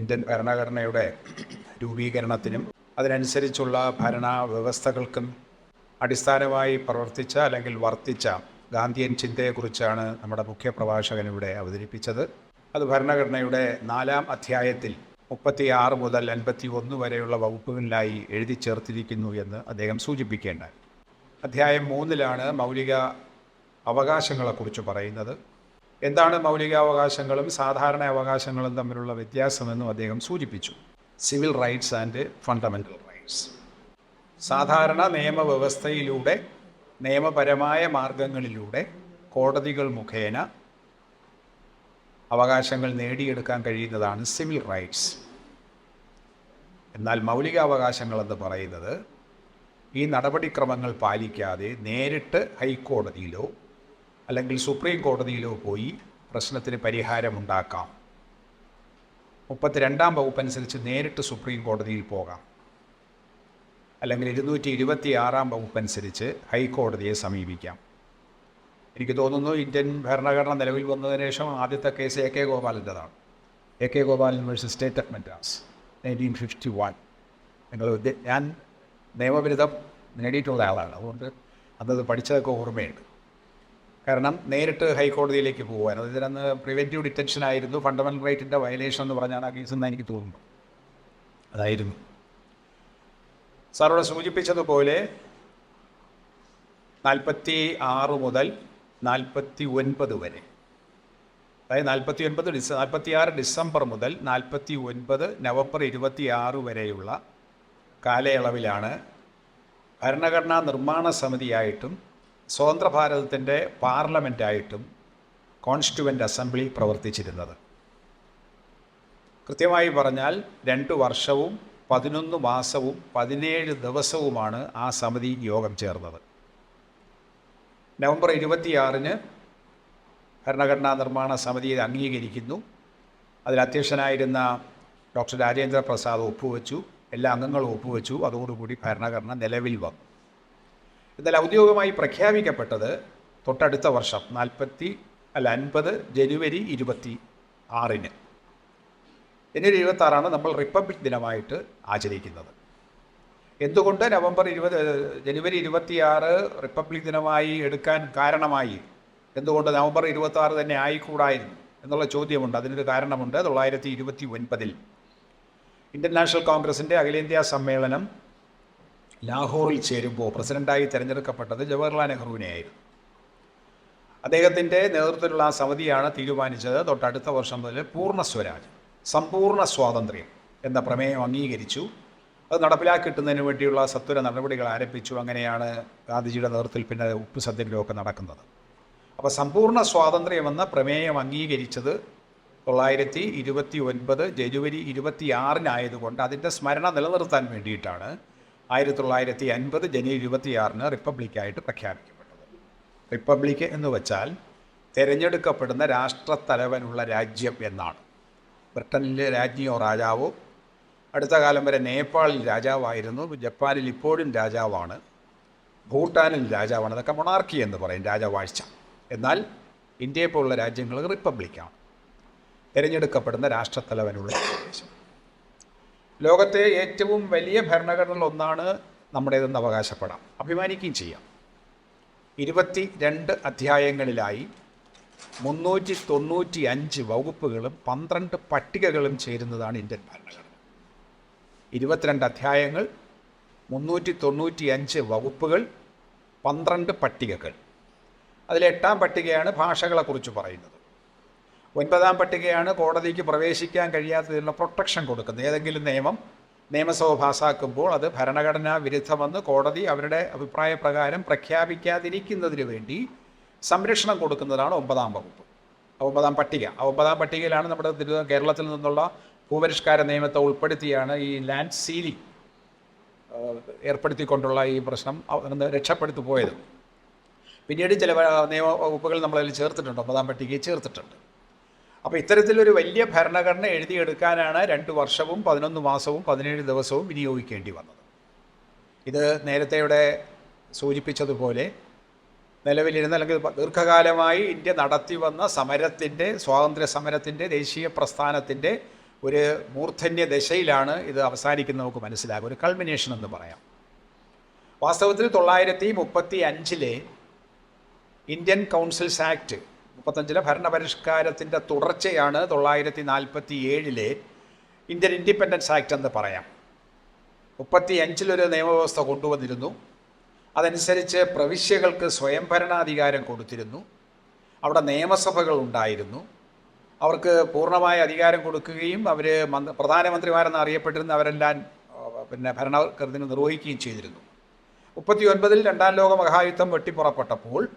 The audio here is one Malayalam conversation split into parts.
ഇന്ത്യൻ ഭരണഘടനയുടെ രൂപീകരണത്തിനും അതിനനുസരിച്ചുള്ള ഭരണ വ്യവസ്ഥകൾക്കും അടിസ്ഥാനമായി പ്രവർത്തിച്ച അല്ലെങ്കിൽ വർത്തിച്ച ഗാന്ധിയൻ ചിന്തയെക്കുറിച്ചാണ് നമ്മുടെ മുഖ്യപ്രഭാഷകൻ ഇവിടെ അവതരിപ്പിച്ചത്. അത് ഭരണഘടനയുടെ നാലാം അധ്യായത്തിൽ മുപ്പത്തിയാറ് മുതൽ അൻപത്തി ഒന്ന് വരെയുള്ള വകുപ്പുകളിലായി എഴുതി ചേർത്തിരിക്കുന്നു എന്ന് അദ്ദേഹം സൂചിപ്പിക്കേണ്ട. അധ്യായം മൂന്നിലാണ് മൗലിക അവകാശങ്ങളെക്കുറിച്ച് പറയുന്നത്. എന്താണ് മൗലികാവകാശങ്ങളും സാധാരണ അവകാശങ്ങളും തമ്മിലുള്ള വ്യത്യാസമെന്നും അദ്ദേഹം സൂചിപ്പിച്ചു. Civil rights and fundamental rights സാധാരണ നിയമവ്യവസ്ഥയിലൂടെ നിയമപരമായ മാർഗങ്ങളിലൂടെ കോടതികൾ മുഖേന അവകാശങ്ങൾ നേടിയെടുക്കാൻ കഴിയുന്നതാണ് സിവിൽ റൈറ്റ്സ് എന്നാൽ മൗലികാവകാശങ്ങൾ എന്ന് പറയുന്നത് ഈ നടപടിക്രമങ്ങൾ പാലിക്കാതെ നേരിട്ട് ഹൈക്കോടതിയിലോ അല്ലെങ്കിൽ സുപ്രീം കോടതിയിലോ പോയി പ്രശ്നത്തിന് പരിഹാരമുണ്ടാക്കാം. മുപ്പത്തിരണ്ടാം വകുപ്പ് അനുസരിച്ച് നേരിട്ട് സുപ്രീം കോടതിയിൽ പോകാം. അല്ലെങ്കിൽ ഇരുന്നൂറ്റി ഇരുപത്തി ആറാം വകുപ്പ് അനുസരിച്ച് ഹൈക്കോടതിയെ സമീപിക്കാം. എനിക്ക് തോന്നുന്നു ഇന്ത്യൻ ഭരണഘടന നിലവിൽ വന്നതിന് ശേഷം ആദ്യത്തെ case A K ഗോപാലിന്റെതാണ്. A K Gopalan versus state of Madras nineteen fifty one നിങ്ങൾ ഞാൻ നിയമവിരുദ്ധം നേടിയിട്ടുള്ള ആളാണ്. അതുകൊണ്ട് അന്നത് പഠിച്ചതൊക്കെ ഓർമ്മയുണ്ട്. കാരണം നേരിട്ട് ഹൈക്കോടതിയിലേക്ക് പോകാൻ അത് ഇതിനന്ന് പ്രിവെന്റീവ് ഡിറ്റൻഷൻ ആയിരുന്നു. ഫണ്ടമെന്റൽ റൈറ്റിന്റെ വയലേഷൻ എന്ന് പറഞ്ഞാണ് ആ കേസ് എന്നാണ് എനിക്ക് തോന്നുന്നു. അതായിരുന്നു. സാറോട് സൂചിപ്പിച്ചതുപോലെ നാൽപ്പത്തി ആറ് മുതൽ നാൽപ്പത്തി ഒൻപത് വരെ. അതായത് നാൽപ്പത്തി ഒൻപത് ഡിസ നാൽപ്പത്തി ആറ് ഡിസംബർ മുതൽ നാൽപ്പത്തി ഒൻപത് നവംബർ ഇരുപത്തി ആറ് വരെയുള്ള കാലയളവിലാണ് ഭരണഘടനാ നിർമ്മാണ സമിതിയായിട്ടും സ്വതന്ത്ര ഭാരതത്തിന്റെ പാർലമെന്റായിട്ടും കോൺസ്റ്റിറ്റ്യുവന്റ് അസംബ്ലി പ്രവർത്തിച്ചിരുന്നത്. കൃത്യമായി പറഞ്ഞാൽ രണ്ട് വർഷവും പതിനൊന്ന് മാസവും പതിനേഴ് ദിവസവുമാണ് ആ സമിതി യോഗം ചേർന്നത്. നവംബർ ഇരുപത്തിയാറിന് ഭരണഘടനാ നിർമ്മാണ സമിതി അംഗീകരിക്കുന്നു. അതിൽ അധ്യക്ഷനായിരുന്ന ഡോക്ടർ രാജേന്ദ്ര പ്രസാദ് ഒപ്പുവെച്ചു. എല്ലാ അംഗങ്ങളും ഒപ്പുവെച്ചു. അതോടുകൂടി ഭരണഘടന നിലവിൽ വന്നു. എന്നാൽ ഔദ്യോഗികമായി പ്രഖ്യാപിക്കപ്പെട്ടത് തൊട്ടടുത്ത വർഷം നാൽപ്പത്തി അല്ല അൻപത് ജനുവരി ഇരുപത്തി ആറിന്. ജനുവരി ഇരുപത്തി ആറാണ് നമ്മൾ റിപ്പബ്ലിക് ദിനമായിട്ട് ആചരിക്കുന്നത്. എന്തുകൊണ്ട് നവംബർ ഇരുപത് ജനുവരി ഇരുപത്തിയാറ് റിപ്പബ്ലിക് ദിനമായി എടുക്കാൻ കാരണമായി? എന്തുകൊണ്ട് നവംബർ ഇരുപത്തി ആറ് തന്നെ ആയിക്കൂടായിരുന്നു എന്നുള്ള ചോദ്യമുണ്ട്. അതിനൊരു കാരണമുണ്ട്. തൊള്ളായിരത്തി ഇരുപത്തി ഒൻപതിൽ ഇന്ത്യൻ നാഷണൽ കോൺഗ്രസിന്റെ അഖിലേന്ത്യാ സമ്മേളനം ലാഹോറിൽ ചേരുമ്പോൾ പ്രസിഡന്റായി തിരഞ്ഞെടുക്കപ്പെട്ടത് ജവഹർലാൽ നെഹ്റുവിനെയായിരുന്നു. അദ്ദേഹത്തിന്റെ നേതൃത്വത്തിലുള്ള സമിതിയാണ് തീരുമാനിച്ചത് തൊട്ടടുത്ത വർഷം മുതൽ പൂർണ സ്വരാജ് സമ്പൂർണ സ്വാതന്ത്ര്യം എന്ന പ്രമേയം അംഗീകരിച്ചു. അത് നടപ്പിലാക്കിട്ടുന്നതിന് വേണ്ടിയുള്ള സത്വര നടപടികൾ ആരംഭിച്ചു. അങ്ങനെയാണ് ഗാന്ധിജിയുടെ നേതൃത്വത്തിൽ പിന്നെ ഉപ്പ് സത്യഗ്രഹമൊക്കെ നടക്കുന്നത്. അപ്പോൾ സമ്പൂർണ സ്വാതന്ത്ര്യമെന്ന പ്രമേയം അംഗീകരിച്ചത് തൊള്ളായിരത്തി ഇരുപത്തി ഒൻപത് ജനുവരി ഇരുപത്തി ആറിനായതുകൊണ്ട് അതിന്റെ സ്മരണ നിലനിർത്താൻ വേണ്ടിയിട്ടാണ് ആയിരത്തി തൊള്ളായിരത്തി അൻപത് ജനുവരി ഇരുപത്തിയാറിന് റിപ്പബ്ലിക്കായിട്ട് പ്രഖ്യാപിക്കപ്പെട്ടത്. റിപ്പബ്ലിക് എന്ന് വെച്ചാൽ തിരഞ്ഞെടുക്കപ്പെടുന്ന രാഷ്ട്രത്തലവനുള്ള രാജ്യം എന്നാണ്. ബ്രിട്ടനിലെ രാജ്ഞിയോ രാജാവോ അടുത്ത കാലം വരെ നേപ്പാളിൽ രാജാവായിരുന്നു ജപ്പാനിൽ ഇപ്പോഴും രാജാവാണ് ഭൂട്ടാനിൽ രാജാവാണ് അതൊക്കെ മൊണാർക്കി എന്ന് പറയും രാജവാഴ്ച. എന്നാൽ ഇന്ത്യയെ പോലുള്ള രാജ്യങ്ങൾ റിപ്പബ്ലിക്കാണ്. തിരഞ്ഞെടുക്കപ്പെടുന്ന രാഷ്ട്രത്തലവനുള്ള പ്രദേശം ലോകത്തെ ഏറ്റവും വലിയ ഭരണഘടനകളിൽ ഒന്നാണ് നമ്മുടേതെന്ന് അവകാശപ്പെടാം. അഭിമാനിക്കുകയും ചെയ്യാം. ഇരുപത്തി രണ്ട് അധ്യായങ്ങളിലായി മുന്നൂറ്റി തൊണ്ണൂറ്റി അഞ്ച് വകുപ്പുകളും പന്ത്രണ്ട് പട്ടികകളും ചേരുന്നതാണ് ഇന്ത്യൻ ഭരണഘടന. ഇരുപത്തിരണ്ട് അധ്യായങ്ങൾ മുന്നൂറ്റി തൊണ്ണൂറ്റി അഞ്ച് വകുപ്പുകൾ പന്ത്രണ്ട് പട്ടികകൾ. അതിലെട്ടാം പട്ടികയാണ് ഭാഷകളെക്കുറിച്ച് പറയുന്നത്. ഒൻപതാം പട്ടികയാണ് കോടതിക്ക് പ്രവേശിക്കാൻ കഴിയാത്തതിനുള്ള പ്രൊട്ടക്ഷൻ കൊടുക്കുന്നത്. ഏതെങ്കിലും നിയമം നിയമസഭ പാസ്സാക്കുമ്പോൾ അത് ഭരണഘടനാ വിരുദ്ധമെന്ന് കോടതി അവരുടെ അഭിപ്രായ പ്രകാരം പ്രഖ്യാപിക്കാതിരിക്കുന്നതിന് വേണ്ടി സംരക്ഷണം കൊടുക്കുന്നതാണ് ഒമ്പതാം വകുപ്പ്. ഒമ്പതാം പട്ടിക. ഒമ്പതാം പട്ടികയിലാണ് നമ്മുടെ കേരളത്തിൽ നിന്നുള്ള ഭൂപരിഷ്കാര നിയമത്തെ ഉൾപ്പെടുത്തിയാണ് ഈ ലാൻഡ് സീലിംഗ് ഏർപ്പെടുത്തിക്കൊണ്ടുള്ള ഈ പ്രശ്നം രക്ഷപ്പെടുത്തി പോയത് പിന്നീട് ചില നിയമ വകുപ്പുകൾ നമ്മളതിൽ ചേർത്തിട്ടുണ്ട്. ഒമ്പതാം പട്ടികയിൽ ചേർത്തിട്ടുണ്ട്. അപ്പോൾ ഇത്തരത്തിലൊരു വലിയ ഭരണഘടന എഴുതിയെടുക്കാനാണ് രണ്ട് വർഷവും പതിനൊന്ന് മാസവും പതിനേഴ് ദിവസവും വിനിയോഗിക്കേണ്ടി വന്നത്. ഇത് നേരത്തെ ഇവിടെ സൂചിപ്പിച്ചതുപോലെ നിലവിലിരുന്ന അല്ലെങ്കിൽ ദീർഘകാലമായി ഇന്ത്യ നടത്തി വന്ന സമരത്തിന്റെ സ്വാതന്ത്ര്യ സമരത്തിന്റെ ദേശീയ പ്രസ്ഥാനത്തിന്റെ ഒരു മൂർധന്യ ദശയിലാണ് ഇത് അവസാനിക്കുന്നത് നമുക്ക് മനസ്സിലാകും. ഒരു കൾമിനേഷൻ എന്ന് പറയാം. വാസ്തവത്തിൽ തൊള്ളായിരത്തി മുപ്പത്തി അഞ്ചിലെ ഇന്ത്യൻ കൗൺസിൽസ് ആക്ട് മുപ്പത്തഞ്ചിലെ ഭരണപരിഷ്കാരത്തിന്റെ തുടർച്ചയാണ് തൊള്ളായിരത്തി നാൽപ്പത്തി ഏഴിലെ ഇന്ത്യൻ ഇൻഡിപെൻഡൻസ് ആക്ട് എന്ന് പറയാം. മുപ്പത്തി അഞ്ചിലൊരു നിയമവ്യവസ്ഥ കൊണ്ടുവന്നിരുന്നു. അതനുസരിച്ച് പ്രവിശ്യകൾക്ക് സ്വയംഭരണാധികാരം കൊടുത്തിരുന്നു. അവിടെ നിയമസഭകൾ ഉണ്ടായിരുന്നു. അവർക്ക് പൂർണമായ അധികാരം കൊടുക്കുകയും അവർ മന്ത്രി പ്രധാനമന്ത്രിമാരെന്ന് അറിയപ്പെട്ടിരുന്ന അവരെല്ലാം പിന്നെ ഭരണകൃതികൾ നിർവഹിക്കുകയും ചെയ്തിരുന്നു. മുപ്പത്തി ഒൻപതിൽ രണ്ടാം ലോക മഹായുദ്ധം വെട്ടിപ്പുറപ്പെട്ടപ്പോൾ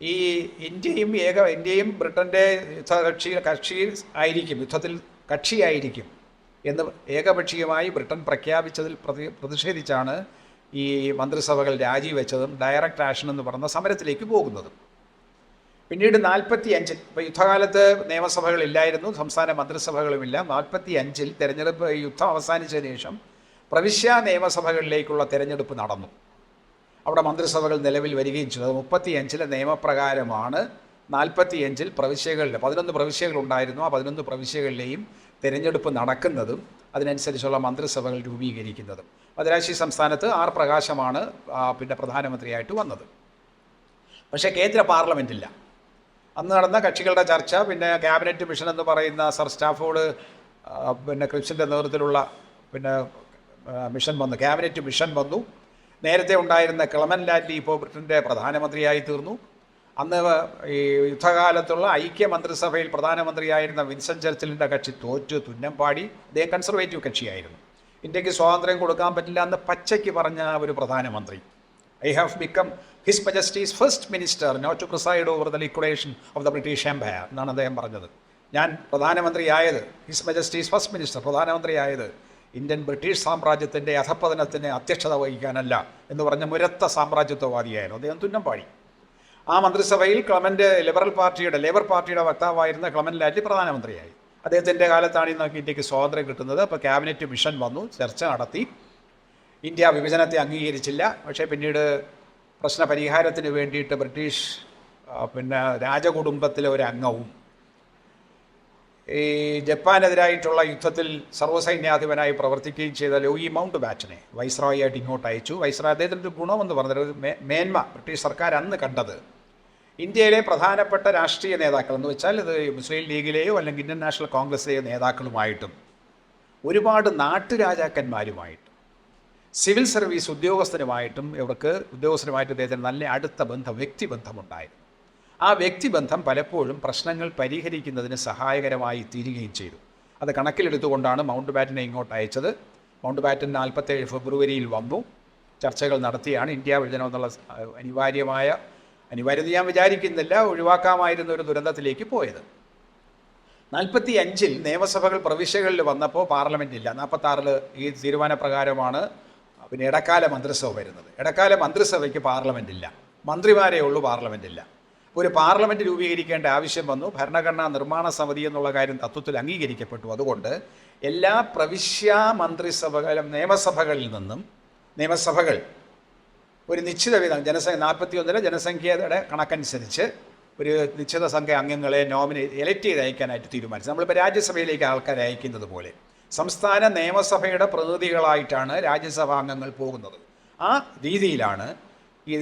ഈ ഇന്ത്യയും ഏക ഇന്ത്യയും ബ്രിട്ടന്റെ യുദ്ധകക്ഷി കക്ഷി ആയിരിക്കും യുദ്ധത്തിൽ കക്ഷിയായിരിക്കും എന്ന് ഏകപക്ഷീയമായി ബ്രിട്ടൻ പ്രഖ്യാപിച്ചതിൽ പ്രതി പ്രതിഷേധിച്ചാണ് ഈ മന്ത്രിസഭകൾ രാജിവെച്ചതും ഡയറക്റ്റ് ആക്ഷൻ എന്ന് പറഞ്ഞ സമരത്തിലേക്ക് പോകുന്നതും. പിന്നീട് നാൽപ്പത്തി അഞ്ചിൽ ഇപ്പോൾ യുദ്ധകാലത്ത് നിയമസഭകളില്ലായിരുന്നു സംസ്ഥാന മന്ത്രിസഭകളുമില്ല നാൽപ്പത്തി അഞ്ചിൽ തെരഞ്ഞെടുപ്പ് യുദ്ധം അവസാനിച്ചതിന് ശേഷം പ്രവിശ്യ നിയമസഭകളിലേക്കുള്ള തിരഞ്ഞെടുപ്പ് നടന്നു. അവിടെ മന്ത്രിസഭകൾ നിലവിൽ വരികയും ചെയ്തു. മുപ്പത്തി അഞ്ചിലെ നിയമപ്രകാരമാണ് നാൽപ്പത്തി അഞ്ചിൽ പ്രവിശ്യകളിൽ പതിനൊന്ന് പ്രവിശ്യകളുണ്ടായിരുന്നു ആ പതിനൊന്ന് പ്രവിശ്യകളിലെയും തിരഞ്ഞെടുപ്പ് നടക്കുന്നതും അതിനനുസരിച്ചുള്ള മന്ത്രിസഭകൾ രൂപീകരിക്കുന്നതും. മദ്രാശി സംസ്ഥാനത്ത് ആർ പ്രകാശമാണ് പിന്നെ പ്രധാനമന്ത്രിയായിട്ട് വന്നത്. പക്ഷേ കേന്ദ്ര പാർലമെന്റില്ല അന്ന് നടന്ന കക്ഷികളുടെ ചർച്ച പിന്നെ ക്യാബിനറ്റ് മിഷൻ എന്ന് പറയുന്ന സർ സ്റ്റാഫോഡ് പിന്നെ ക്രിപ്സിന്റെ നേതൃത്വത്തിലുള്ള പിന്നെ മിഷൻ വന്നു. ക്യാബിനറ്റ് മിഷൻ വന്നു. നേരത്തെ ഉണ്ടായിരുന്ന ക്ലമൻ ലാറ്റി ഇപ്പോൾ ബ്രിട്ടന്റെ പ്രധാനമന്ത്രിയായി തീർന്നു. അന്ന് ഈ യുദ്ധകാലത്തുള്ള ഐക്യമന്ത്രിസഭയിൽ പ്രധാനമന്ത്രിയായിരുന്ന വിൻസൻ ചർച്ചിലിന്റെ കക്ഷി തോറ്റു തുന്നം പാടി. അദ്ദേഹം കൺസർവേറ്റീവ് കക്ഷിയായിരുന്നു. ഇന്ത്യയ്ക്ക് സ്വാതന്ത്ര്യം കൊടുക്കാൻ പറ്റില്ല എന്ന് പച്ചയ്ക്ക് പറഞ്ഞ ഒരു പ്രധാനമന്ത്രി. I have become his majesty's first minister not to preside over the liquidation of the British empire എന്നാണ് അദ്ദേഹം പറഞ്ഞത്. ഞാൻ പ്രധാനമന്ത്രിയായത് ഹിസ് മജസ്റ്റീസ് ഫസ്റ്റ് മിനിസ്റ്റർ പ്രധാനമന്ത്രിയായത് ഇന്ത്യൻ ബ്രിട്ടീഷ് സാമ്രാജ്യത്തിന്റെ അധപ്പതനത്തിന് അധ്യക്ഷത വഹിക്കാനല്ല എന്ന് പറഞ്ഞ മുരത്ത സാമ്രാജ്യത്വവാദിയായിരുന്നു. അദ്ദേഹം തുന്നമ്പാടി ആ മന്ത്രിസഭയിൽ ക്ലമന്റ് ലിബറൽ പാർട്ടിയുടെ ലേബർ പാർട്ടിയുടെ വക്താവായിരുന്ന ക്ലമൻ ലാറ്റി പ്രധാനമന്ത്രിയായി. അദ്ദേഹത്തിന്റെ കാലത്താണ് ഇന്ന് ഇന്ത്യയ്ക്ക് സ്വാതന്ത്ര്യം കിട്ടുന്നത്. അപ്പോൾ ക്യാബിനറ്റ് മിഷൻ വന്നു ചർച്ച നടത്തി. ഇന്ത്യ വിഭജനത്തെ അംഗീകരിച്ചില്ല. പക്ഷേ പിന്നീട് പ്രശ്ന പരിഹാരത്തിന് വേണ്ടിയിട്ട് ബ്രിട്ടീഷ് പിന്നെ രാജകുടുംബത്തിലെ ഒരു അംഗവും ഈ ജപ്പാനെതിരായിട്ടുള്ള യുദ്ധത്തിൽ സർവസൈന്യാധിപനായി പ്രവർത്തിക്കുകയും ചെയ്ത ലോയി മൗണ്ട് ബാറ്റനെ വൈസ്രോയി ആയിട്ട് ഇങ്ങോട്ട് അയച്ചു. വൈസ്രോ അദ്ദേഹത്തിന്റെ ഗുണമെന്ന് പറഞ്ഞത് മേന്മ ബ്രിട്ടീഷ് സർക്കാർ അന്ന് കണ്ടത്. ഇന്ത്യയിലെ പ്രധാനപ്പെട്ട രാഷ്ട്രീയ നേതാക്കൾ എന്ന് വെച്ചാൽ ഇത് മുസ്ലിം ലീഗിലെയോ അല്ലെങ്കിൽ ഇന്ത്യൻ നാഷണൽ കോൺഗ്രസിലെയോ നേതാക്കളുമായിട്ടും ഒരുപാട് നാട്ടുരാജാക്കന്മാരുമായിട്ടും സിവിൽ സർവീസ് ഉദ്യോഗസ്ഥരുമായിട്ടും ഇവർക്ക് ഉദ്യോഗസ്ഥരുമായിട്ട് അദ്ദേഹത്തിന് നല്ല അടുത്ത ബന്ധം വ്യക്തിബന്ധമുണ്ടായിരുന്നു ആ വ്യക്തിബന്ധം പലപ്പോഴും പ്രശ്നങ്ങൾ പരിഹരിക്കുന്നതിന് സഹായകരമായി തീരുകയും ചെയ്തു. അത് കണക്കിലെടുത്തുകൊണ്ടാണ് മൗണ്ട് ബാറ്റനെ ഇങ്ങോട്ട് അയച്ചത്. മൗണ്ട് ബാറ്റൻ നാൽപ്പത്തേഴ് ഫെബ്രുവരിയിൽ വന്നു. ചർച്ചകൾ നടത്തിയാണ് ഇന്ത്യ വിഭജനം എന്നുള്ള അനിവാര്യമായ അനിവാര്യത ഞാൻ വിചാരിക്കുന്നില്ല ഒഴിവാക്കാമായിരുന്ന ഒരു ദുരന്തത്തിലേക്ക് പോയത്. നാൽപ്പത്തി അഞ്ചിൽ നിയമസഭകൾ പ്രവിശ്യകളിൽ വന്നപ്പോൾ പാർലമെന്റ് ഇല്ല നാൽപ്പത്താറിൽ ഈ തീരുമാനപ്രകാരമാണ് പിന്നെ ഇടക്കാല മന്ത്രിസഭ വരുന്നത്. ഇടക്കാല മന്ത്രിസഭയ്ക്ക് പാർലമെന്റ് ഇല്ല മന്ത്രിമാരേ ഉള്ളൂ പാർലമെന്റ് ഇല്ല ഒരു പാർലമെന്റ് രൂപീകരിക്കേണ്ട ആവശ്യം വന്നു. ഭരണഘടനാ നിർമ്മാണ സമിതി എന്നുള്ള കാര്യം തത്വത്തിൽ അംഗീകരിക്കപ്പെട്ടു. അതുകൊണ്ട് എല്ലാ പ്രവിശ്യാ മന്ത്രിസഭകളും നിയമസഭകളിൽ നിന്നും നിയമസഭകൾ ഒരു നിശ്ചിത വിധം ജനസംഖ്യ നാൽപ്പത്തി ഒന്നിലെ ജനസംഖ്യയുടെ കണക്കനുസരിച്ച് ഒരു നിശ്ചിത സംഖ്യ അംഗങ്ങളെ നോമിനേറ്റ് എലക്ട് ചെയ്ത് അയക്കാനായിട്ട് തീരുമാനിച്ചു. നമ്മളിപ്പോൾ രാജ്യസഭയിലേക്ക് ആൾക്കാരെ അയക്കുന്നത് പോലെ സംസ്ഥാന നിയമസഭയുടെ പ്രതിനിധികളായിട്ടാണ് രാജ്യസഭാ അംഗങ്ങൾ പോകുന്നത്. ആ രീതിയിലാണ് ഈ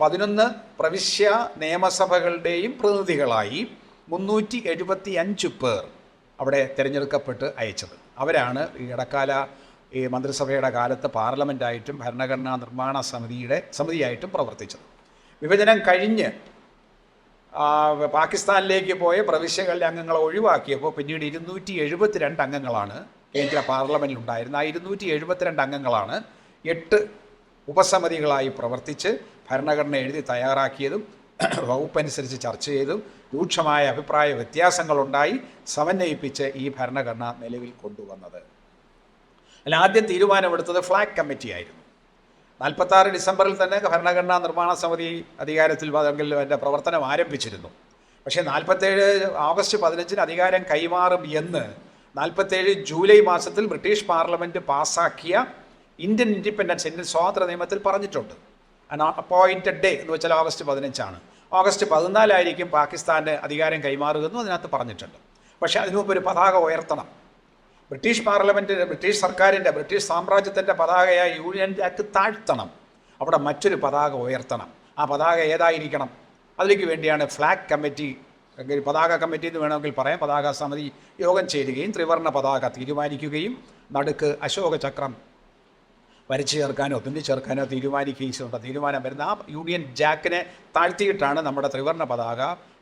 പതിനൊന്ന് പ്രവിശ്യ നിയമസഭകളുടെയും പ്രതിനിധികളായി മുന്നൂറ്റി എഴുപത്തി അഞ്ച് പേർ അവിടെ തിരഞ്ഞെടുക്കപ്പെട്ട് അയച്ചത്. അവരാണ് ഈ ഇടക്കാല ഈ മന്ത്രിസഭയുടെ കാലത്ത് പാർലമെന്റായിട്ടും ഭരണഘടനാ നിർമ്മാണ സമിതിയുടെ സമിതിയായിട്ടും പ്രവർത്തിച്ചത്. വിഭജനം കഴിഞ്ഞ് പാകിസ്ഥാനിലേക്ക് പോയ പ്രവിശ്യകളിലെ അംഗങ്ങളെ ഒഴിവാക്കിയപ്പോൾ പിന്നീട് ഇരുന്നൂറ്റി എഴുപത്തിരണ്ട് അംഗങ്ങളാണ് കേന്ദ്ര പാർലമെന്റിൽ ഉണ്ടായിരുന്നത് ആ ഇരുന്നൂറ്റി എഴുപത്തിരണ്ട് അംഗങ്ങളാണ് എട്ട് ഉപസമിതികളായി പ്രവർത്തിച്ച് ഭരണഘടന എഴുതി തയ്യാറാക്കിയതും വകുപ്പനുസരിച്ച് ചർച്ച ചെയ്തും രൂക്ഷമായ അഭിപ്രായ വ്യത്യാസങ്ങളുണ്ടായി സമന്വയിപ്പിച്ച് ഈ ഭരണഘടന നിലവിൽ കൊണ്ടുവന്നത്. അല്ല ആദ്യം തീരുമാനമെടുത്തത് ഫ്ലാഗ് കമ്മിറ്റി ആയിരുന്നു. നാൽപ്പത്താറ് ഡിസംബറിൽ തന്നെ ഭരണഘടനാ നിർമ്മാണ സമിതി അധികാരത്തിൽ അല്ലെങ്കിൽ അതിന്റെ പ്രവർത്തനം ആരംഭിച്ചിരുന്നു. പക്ഷേ നാൽപ്പത്തേഴ് ഓഗസ്റ്റ് പതിനഞ്ചിന് അധികാരം കൈമാറും എന്ന് നാൽപ്പത്തേഴ് ജൂലൈ മാസത്തിൽ ബ്രിട്ടീഷ് പാർലമെന്റ് പാസ്സാക്കിയ ഇന്ത്യൻ ഇൻഡിപെൻഡൻസ് ഇന്ത്യൻ സ്വാതന്ത്ര്യ നിയമത്തിൽ പറഞ്ഞിട്ടുണ്ട്. അപ്പോയിന്റഡ് ഡേ എന്ന് വെച്ചാൽ ഓഗസ്റ്റ് പതിനഞ്ചാണ്. ഓഗസ്റ്റ് പതിനാലായിരിക്കും പാകിസ്ഥാന്റെ അധികാരം കൈമാറുകയെന്നും അതിനകത്ത് പറഞ്ഞിട്ടുണ്ട്. പക്ഷേ അതിനു മുമ്പ് ഒരു പതാക ഉയർത്തണം. ബ്രിട്ടീഷ് പാർലമെന്റിന്റെ ബ്രിട്ടീഷ് സർക്കാരിന്റെ ബ്രിട്ടീഷ് സാമ്രാജ്യത്തിന്റെ പതാകയായ യൂണിയൻ ജാക്ക് താഴ്ത്തണം. അവിടെ മറ്റൊരു പതാക ഉയർത്തണം. ആ പതാക ഏതായിരിക്കണം? അതിലേക്ക് വേണ്ടിയാണ് ഫ്ലാഗ് കമ്മിറ്റി പതാക കമ്മിറ്റി എന്ന് വേണമെങ്കിൽ പറയാം. പതാക സമിതി യോഗം ചേരുകയും ത്രിവർണ പതാക തീരുമാനിക്കുകയും നടുക്ക് അശോക ചക്രം വരച്ചു ചേർക്കാനോ തുന്നി ചേർക്കാനോ തീരുമാനിക്കുകയും ചെയ്തിട്ടുണ്ട് തീരുമാനം വരുന്ന ആ യൂണിയൻ ജാക്കിനെ താഴ്ത്തിയിട്ടാണ് നമ്മുടെ ത്രിവർണ പതാക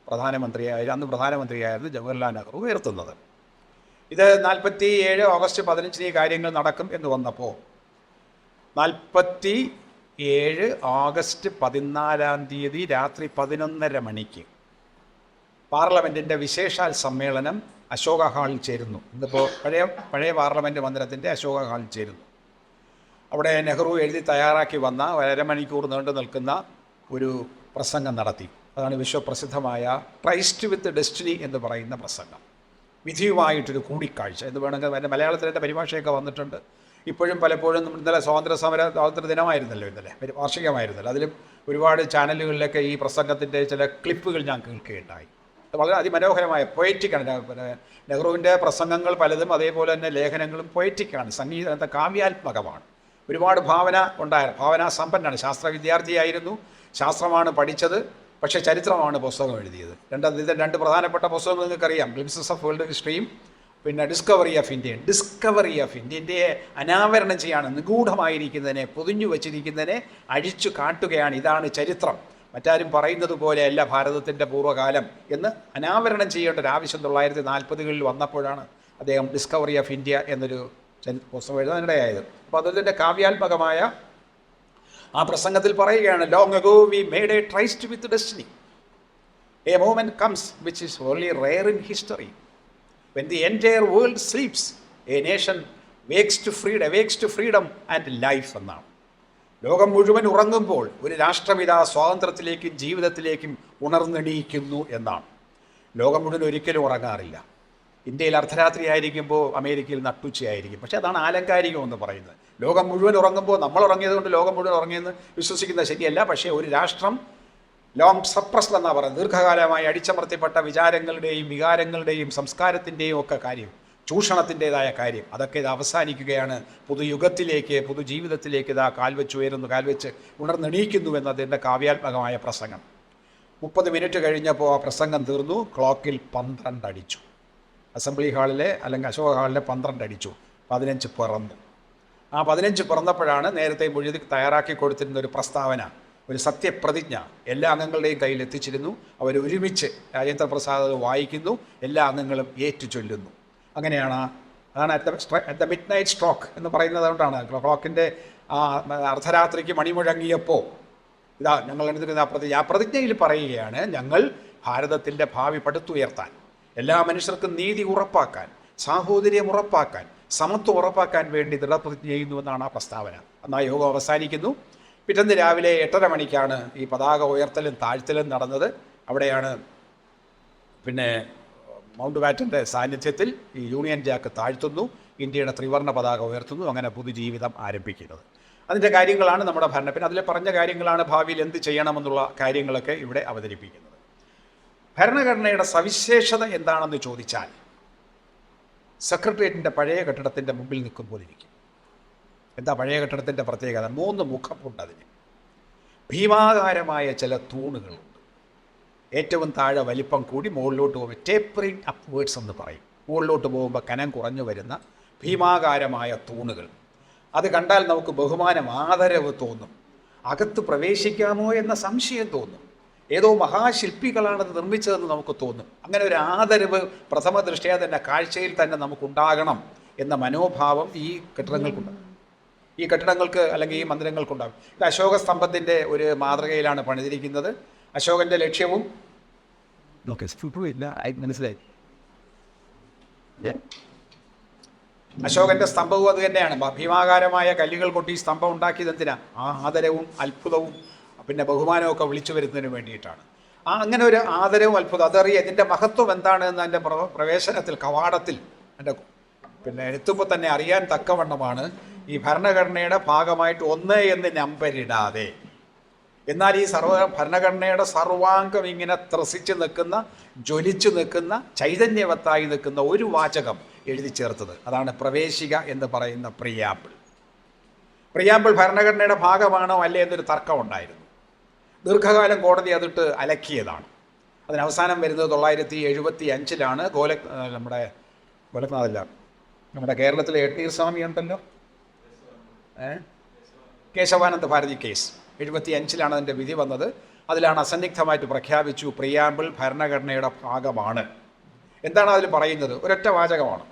പ്രധാനമന്ത്രിയായ അന്ന് പ്രധാനമന്ത്രിയായിരുന്നു ജവഹർലാൽ നെഹ്റു ഉയർത്തുന്നത്. ഇത് നാൽപ്പത്തി ഏഴ് ഓഗസ്റ്റ് പതിനഞ്ചിന് ഈ കാര്യങ്ങൾ നടക്കും എന്ന് വന്നപ്പോൾ നാൽപ്പത്തി ഏഴ് ഓഗസ്റ്റ് പതിനാലാം തീയതി രാത്രി പതിനൊന്നര മണിക്ക് പാർലമെന്റിന്റെ വിശേഷാൽ സമ്മേളനം അശോക ഹാളിൽ ചേരുന്നു. ഇന്നിപ്പോൾ പഴയ പഴയ പാർലമെന്റ് മന്ദിരത്തിന്റെ അശോക ഹാളിൽ ചേരുന്നു. അവിടെ നെഹ്റു എഴുതി തയ്യാറാക്കി വന്ന അരമണിക്കൂർ നീണ്ടു നിൽക്കുന്ന ഒരു പ്രസംഗം നടത്തി. അതാണ് വിശ്വപ്രസിദ്ധമായ ക്രൈസ്റ്റ് വിത്ത് ഡെസ്റ്റിനി എന്ന് പറയുന്ന പ്രസംഗം. വിധിയുമായിട്ടൊരു കൂടിക്കാഴ്ച. എന്ന് വേണമെങ്കിൽ എന്റെ മലയാളത്തിന്റെ പരിഭാഷയൊക്കെ വന്നിട്ടുണ്ട്. ഇപ്പോഴും പലപ്പോഴും ഇന്നലെ സ്വാതന്ത്ര്യ സമര സ്വാതന്ത്ര്യ ദിനമായിരുന്നല്ലോ ഇന്നലെ. വാർഷികമായിരുന്നല്ലോ. അതിലും ഒരുപാട് ചാനലുകളിലൊക്കെ ഈ പ്രസംഗത്തിന്റെ ചില ക്ലിപ്പുകൾ ഞാൻ കേൾക്കുകയുണ്ടായി. വളരെ അതിമനോഹരമായ പൊയറ്റിക്കാണ് പിന്നെ നെഹ്റുവിന്റെ പ്രസംഗങ്ങൾ പലതും അതേപോലെ തന്നെ ലേഖനങ്ങളും പൊയറ്റിക്കാണ് സംഗീത കാവ്യാത്മകമാണ്. ഒരുപാട് ഭാവന ഉണ്ടായിരുന്നു ഭാവന സമ്പന്നാണ്. ശാസ്ത്ര വിദ്യാർത്ഥിയായിരുന്നു. ശാസ്ത്രമാണ് പഠിച്ചത്. പക്ഷേ ചരിത്രമാണ് പുസ്തകം എഴുതിയത്. രണ്ട് ഇതിന്റെ രണ്ട് പ്രധാനപ്പെട്ട പുസ്തകങ്ങൾ നിങ്ങൾക്കറിയാം. ഗ്ലിംസസ് ഓഫ് വേൾഡ് ഹിസ്റ്ററിയും പിന്നെ discovery of India discovery of India ഇന്ത്യയെ അനാവരണം ചെയ്യാണ്. നിഗൂഢമായിരിക്കുന്നതിനെ പൊതിഞ്ഞു വച്ചിരിക്കുന്നതിനെ അഴിച്ചു കാട്ടുകയാണ്. ഇതാണ് ചരിത്രം. മറ്റാരും പറയുന്നത് പോലെയല്ല ഭാരതത്തിന്റെ പൂർവകാലം എന്ന് അനാവരണം ചെയ്യേണ്ട ഒരു ആവശ്യം തൊള്ളായിരത്തി നാൽപ്പതുകളിൽ വന്നപ്പോഴാണ് അദ്ദേഹം ഡിസ്കവറി ഓഫ് ഇന്ത്യ എന്നൊരു പുസ്തകം എഴുതാനിടയായത് അപ്പോൾ അദ്ദേഹത്തിന്റെ കാവ്യാത്മകമായ ആ പ്രസംഗത്തിൽ പറയുകയാണ് long ago we made a tryst with destiny a moment comes which is only rare in history when the entire world sleeps a nation wakes to freedom wakes to freedom and life എന്നാണ്. ലോകം മുഴുവൻ ഉറങ്ങുമ്പോൾ ഒരു രാഷ്ട്രപിത സ്വാതന്ത്ര്യത്തിലേക്കും ജീവിതത്തിലേക്കും ഉണർന്നെണീക്കുന്നു എന്നാണ്. ലോകം മുഴുവൻ ഒരിക്കലും ഉറങ്ങാറില്ല. ഇന്ത്യയിൽ അർദ്ധരാത്രി ആയിരിക്കുമ്പോൾ അമേരിക്കയിൽ നട്ടുച്ചയായിരിക്കും. പക്ഷേ അതാണ് ആലങ്കാരികം എന്ന് പറയുന്നത്. ലോകം മുഴുവൻ ഉറങ്ങുമ്പോൾ നമ്മൾ ഉറങ്ങിയത് കൊണ്ട് ലോകം മുഴുവൻ ഉറങ്ങിയെന്ന് വിശ്വസിക്കുന്നത് ശരിയല്ല. പക്ഷേ ഒരു രാഷ്ട്രം ലോങ് സപ്രസ്ഡ് എന്നാണ് പറയുന്നത് ദീർഘകാലമായി അടിച്ചമർത്തിപ്പെട്ട വിചാരങ്ങളുടെയും വികാരങ്ങളുടെയും സംസ്കാരത്തിന്റെയും ഒക്കെ കാര്യം ചൂഷണത്തിന്റെതായ കാര്യം അതൊക്കെ ഇത് അവസാനിക്കുകയാണ്. പുതുയുഗത്തിലേക്ക് പുതുജീവിതത്തിലേക്ക് ഇതാ കാൽവെച്ച് ഉയരുന്നു കാൽവെച്ച് ഉണർന്നെണീക്കുന്നു എന്നതിന്റെ കാവ്യാത്മകമായ പ്രസംഗം. മുപ്പത് മിനിറ്റ് കഴിഞ്ഞപ്പോൾ ആ പ്രസംഗം തീർന്നു. ക്ലോക്കിൽ പന്ത്രണ്ട് അടിച്ചു അസംബ്ലി ഹാളിലെ അല്ലെങ്കിൽ അശോക ഹാളിലെ പന്ത്രണ്ട് അടിച്ചു പതിനഞ്ച് പിറന്നു. ആ പതിനഞ്ച് പിറന്നപ്പോഴാണ് നേരത്തെ മുഴുതി തയ്യാറാക്കി കൊടുത്തിരുന്ന ഒരു പ്രസ്താവന ഒരു സത്യപ്രതിജ്ഞ എല്ലാ അംഗങ്ങളുടെയും കയ്യിൽ എത്തിച്ചിരുന്നു. അവർ ഒരുമിച്ച് രാജേന്ദ്ര പ്രസാദ് വായിക്കുന്നു എല്ലാ അംഗങ്ങളും ഏറ്റു ചൊല്ലുന്നു അങ്ങനെയാണ് അതാണ് at the midnight stroke എന്ന് പറയുന്നത് കൊണ്ടാണ്. ക്ലോക്കിന്റെ ആ അർദ്ധരാത്രിക്ക് മണിമുഴങ്ങിയപ്പോൾ ഇതാ ഞങ്ങൾ എടുത്തിരുന്ന ആ പ്രതിജ്ഞ ആ പ്രതിജ്ഞയിൽ പറയുകയാണ് ഞങ്ങൾ ഭാരതത്തിന്റെ ഭാവി പടുത്തുയർത്താൻ. എല്ലാ മനുഷ്യർക്കും നീതി ഉറപ്പാക്കാൻ സാഹോദര്യം ഉറപ്പാക്കാൻ സമത്വം ഉറപ്പാക്കാൻ വേണ്ടി ദൃഢപ്രതിജ്ഞ ചെയ്യുന്നുവെന്നാണ് ആ പ്രസ്താവന. എന്നാൽ യോഗം അവസാനിക്കുന്നു. പിറ്റേന്ന് രാവിലെ എട്ടര മണിക്കാണ് ഈ പതാക ഉയർത്തലും താഴ്ത്തലും നടന്നത്. അവിടെയാണ് പിന്നെ മൗണ്ട് ബാറ്റന്റെ സാന്നിധ്യത്തിൽ ഈ യൂണിയൻ ജാക്ക് താഴ്ത്തുന്നു. ഇന്ത്യയുടെ ത്രിവർണ പതാക ഉയർത്തുന്നു. അങ്ങനെ പുതുജീവിതം ആരംഭിക്കുന്നത്. അതിന്റെ കാര്യങ്ങളാണ് നമ്മുടെ ഭരണപ്പിന് അതിൽ പറഞ്ഞ കാര്യങ്ങളാണ് ഭാവിയിൽ എന്ത് ചെയ്യണമെന്നുള്ള കാര്യങ്ങളൊക്കെ ഇവിടെ അവതരിപ്പിക്കുന്നത്. ഭരണഘടനയുടെ സവിശേഷത എന്താണെന്ന് ചോദിച്ചാൽ സെക്രട്ടേറിയറ്റിന്റെ പഴയ കെട്ടിടത്തിന്റെ മുമ്പിൽ നിൽക്കുമ്പോൾ ഇരിക്കും എന്താ പഴയ കെട്ടിടത്തിന്റെ പ്രത്യേകത? മൂന്ന് മുഖമുണ്ട് അതിന് ഭീമാകാരമായ ചില തൂണുകളുണ്ട്. ഏറ്റവും താഴെ വലിപ്പം കൂടി മുകളിലോട്ട് പോകുമ്പോൾ ടേപ്പറിങ് അപ്വേർഡ്സ് എന്ന് പറയും. മുകളിലോട്ട് പോകുമ്പോൾ കനം കുറഞ്ഞു വരുന്ന ഭീമാകാരമായ തൂണുകൾ. അത് കണ്ടാൽ നമുക്ക് ബഹുമാനം ആദരവ് തോന്നും. അകത്ത് പ്രവേശിക്കാമോ എന്ന സംശയം തോന്നും. ഏതോ മഹാശില്പികളാണത് നിർമ്മിച്ചതെന്ന് നമുക്ക് തോന്നും. അങ്ങനെ ഒരു ആദരവ് പ്രഥമ ദൃഷ്ടിയാ തന്നെ കാഴ്ചയിൽ തന്നെ നമുക്കുണ്ടാകണം എന്ന മനോഭാവം ഈ കെട്ടിടങ്ങൾക്കുണ്ട്. ഈ കെട്ടിടങ്ങൾക്ക് അല്ലെങ്കിൽ ഈ മന്ദിരങ്ങൾക്കുണ്ടാകും. ഇത് അശോക സ്തംഭത്തിന്റെ ഒരു മാതൃകയിലാണ് പണിതിരിക്കുന്നത്. അശോകന്റെ ലക്ഷ്യവും മനസ്സിലായി. അശോകന്റെ സ്തംഭവും അത് തന്നെയാണ്. ഭീമാകാരമായ കല്ലുകൾ കൊട്ടി ഈ സ്തംഭം ഉണ്ടാക്കിയത് എന്തിനാ? ആ ആദരവും അത്ഭുതവും പിന്നെ ബഹുമാനമൊക്കെ വിളിച്ചു വരുന്നതിന് വേണ്ടിയിട്ടാണ്. ആ അങ്ങനെ ഒരു ആദരവും അത്ഭുതം അതറിയ ഇതിന്റെ മഹത്വം എന്താണ് എന്ന് എന്റെ പ്രവേശനത്തിൽ കവാടത്തിൽ എന്റെ പിന്നെ എത്തുമ്പോൾ തന്നെ അറിയാൻ തക്കവണ്ണമാണ് ഈ ഭരണഘടനയുടെ ഭാഗമായിട്ട് ഒന്ന് എന്ന് നമ്പരിടാതെ. എന്നാൽ ഈ സർവ ഭരണഘടനയുടെ സർവാംഗം ഇങ്ങനെ ത്രസിച്ച് നിൽക്കുന്ന ജ്വലിച്ചു നിൽക്കുന്ന ചൈതന്യവത്തായി നിൽക്കുന്ന ഒരു വാചകം എഴുതി ചേർത്തത്. അതാണ് പ്രവേശിക എന്ന് പറയുന്ന പ്രിയാമ്പിൾ പ്രിയാമ്പിൾ ഭരണഘടനയുടെ ഭാഗമാണോ അല്ലേ എന്നൊരു തർക്കമുണ്ടായിരുന്നു. ദീർഘകാലം കോടതി അതിട്ട് അലക്കിയതാണ്. അതിന് അവസാനം വരുന്നത് തൊള്ളായിരത്തി എഴുപത്തി അഞ്ചിലാണ് ഗോലക് നമ്മുടെ ഗോലക്നാഥല്ല നമ്മുടെ കേരളത്തിലെ എട്ടീർ സ്വാമി ഉണ്ടല്ലോ? ഏ? കേശവാനന്ദ ഭാരതി കേസ്. എഴുപത്തി അഞ്ചിലാണ് അതിന്റെ വിധി വന്നത്. അതിലാണ് അസന്നിഗ്ധമായിട്ട് പ്രഖ്യാപിച്ചു പ്രിയാമ്പിൾ ഭരണഘടനയുടെ ഭാഗമാണ്. എന്താണ് അതിൽ പറയുന്നത്? ഒരൊറ്റ വാചകമാണ്.